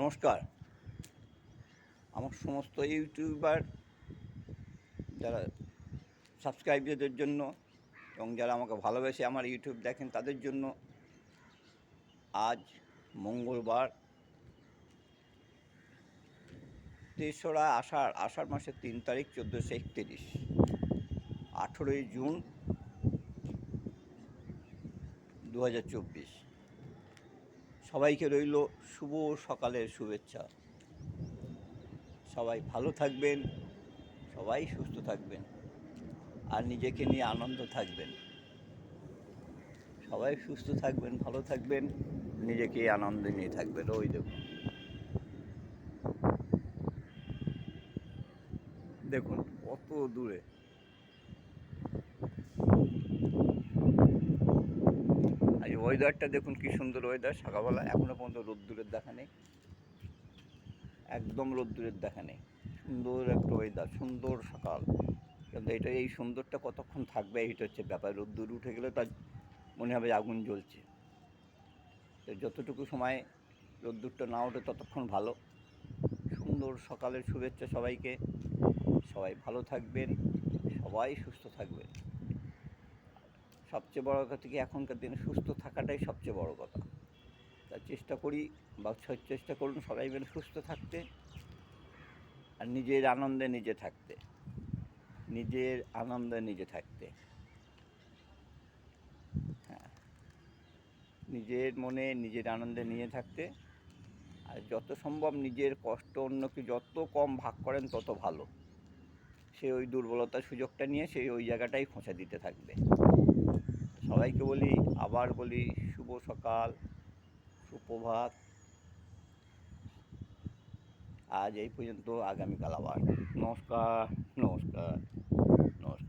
নমস্কার। আমার সমস্ত ইউটিউবার যারা সাবস্ক্রাইবারদের জন্য এবং যারা আমাকে ভালোবেসে আমার ইউটিউব দেখেন তাদের জন্য আজ মঙ্গলবার তেসরা আষাঢ় আষাঢ় মাসের তিন তারিখ, চোদ্দোশো একত্রিশ, আঠেরোই জুন দু হাজার চব্বিশ। সবাইকে রইল শুভ সকালের শুভেচ্ছা। সবাই ভালো থাকবেন, সবাই সুস্থ থাকবেন, আর নিজেকে নিয়ে আনন্দ থাকবেন। সবাই সুস্থ থাকবেন, ভালো থাকবেন, নিজেকে আনন্দ নিয়ে থাকবেন, ওই দেখুন। দেখুন, কত দূরে। ওয়েদারটা দেখুন কি সুন্দর ওয়েদার সকালবেলা এখনও পর্যন্ত রোদ্দুরের দেখা নেই। একদম রোদ্দুরের দেখা নেই। সুন্দর একটা ওয়েদার সুন্দর সকাল। কিন্তু এটা এই সুন্দরটা কতক্ষণ থাকবে এইটা হচ্ছে ব্যাপার। রোদ্দুর উঠে গেলে তার মনে হবে আগুন জ্বলছে। তো যতটুকু সময় রোদ্দুরটা না ওঠে, ততক্ষণ ভালো। সুন্দর সকালের শুভেচ্ছা সবাইকে। সবাই ভালো থাকবেন, সবাই সুস্থ থাকবেন। সবচেয়ে বড় কথা কি এখনকার দিনে সুস্থ থাকাটাই সবচেয়ে বড় কথা। তা চেষ্টা করি, বা চেষ্টা করুন সবাই মিলে সুস্থ থাকতে, আর নিজের আনন্দে নিজে থাকতে। নিজের আনন্দে নিজে থাকতে। হ্যাঁ। নিজের মনে নিজের আনন্দে নিয়ে থাকতে, আর যত সম্ভব নিজের কষ্ট অন্যকে যত কম ভাগ করেন তত ভালো। সে ওই দুর্বলতার সুযোগটা নিয়ে সেই ওই জায়গাটাই খোঁচা দিতে থাকবে। সবাইকে বলি, আবার বলি, শুভ সকাল, সুপ্রভাত। আজ এই পর্যন্ত, আগামীকাল আবার। নমস্কার নমস্কার নমস্কার।